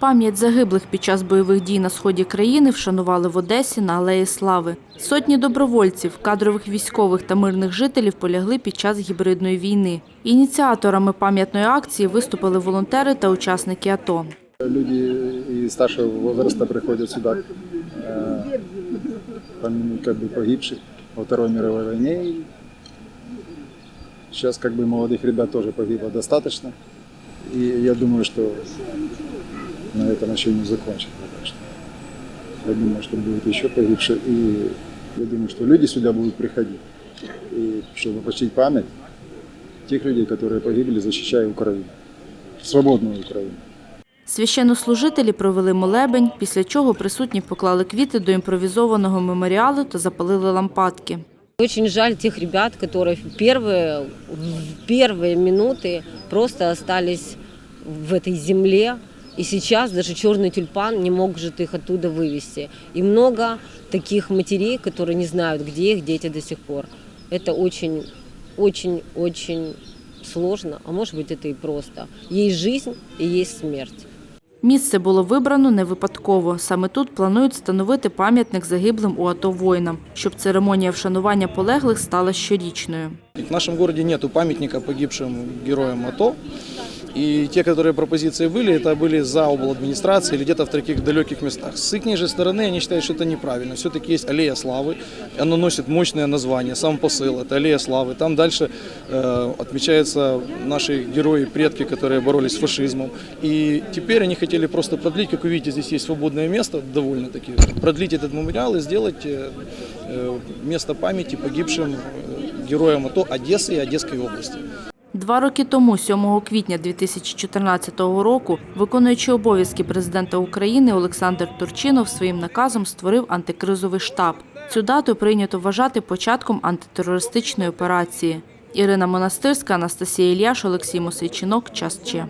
Пам'ять загиблих під час бойових дій на сході країни вшанували в Одесі на Алеї Слави. Сотні добровольців, кадрових військових та мирних жителів полягли під час гібридної війни. Ініціаторами пам'ятної акції виступили волонтери та учасники АТО. Люди и старшего возраста приходят сюда э, помянуть как бы погибших во Второй мировой войне. И Сейчас как бы молодых ребят тоже погибло достаточно. И я думаю, что на этом еще не закончится. Так что я думаю, что будет еще погибших. И я думаю, что люди сюда будут приходить. И чтобы почтить память тех людей, которые погибли, защищая Украину. Свободную Украину. Священнослужителі провели молебень, після чого присутні поклали квіти до імпровізованого меморіалу та запалили лампадки. Очень жаль тех ребят, которые в первые, в первые минуты просто остались в этой земле. И сейчас даже черный тюльпан не может их оттуда вывести. И много таких матерей, которые не знают, где их дети до сих пор. Это очень, очень, очень сложно, а может быть это и просто. Есть жизнь и есть смерть. Місце було вибрано не випадково. Саме тут планують встановити пам'ятник загиблим у АТО воїнам, щоб церемонія вшанування полеглих стала щорічною. В нашем городе нету памятника погибшим героям АТО. И те, которые пропозиции были, это были за обл. администрации или где-то в таких далеких местах. С их же стороны они считают, что это неправильно. Все-таки есть аллея славы, оно носит мощное название, сам посыл, это аллея славы. Там дальше э, отмечаются наши герои, предки, которые боролись с фашизмом. И теперь они хотели просто продлить, как вы видите, здесь есть свободное место, довольно-таки, продлить этот мемориал и сделать э, э, место памяти погибшим э, героям АТО Одессы и Одесской области. Два роки тому, 7 квітня 2014 року, виконуючий обов'язки президента України Олександр Турчинов своїм наказом створив антикризовий штаб. Цю дату прийнято вважати початком антитерористичної операції. Ірина Монастирська, Анастасія Ільяш, Олексій Мосичинок, Час Че.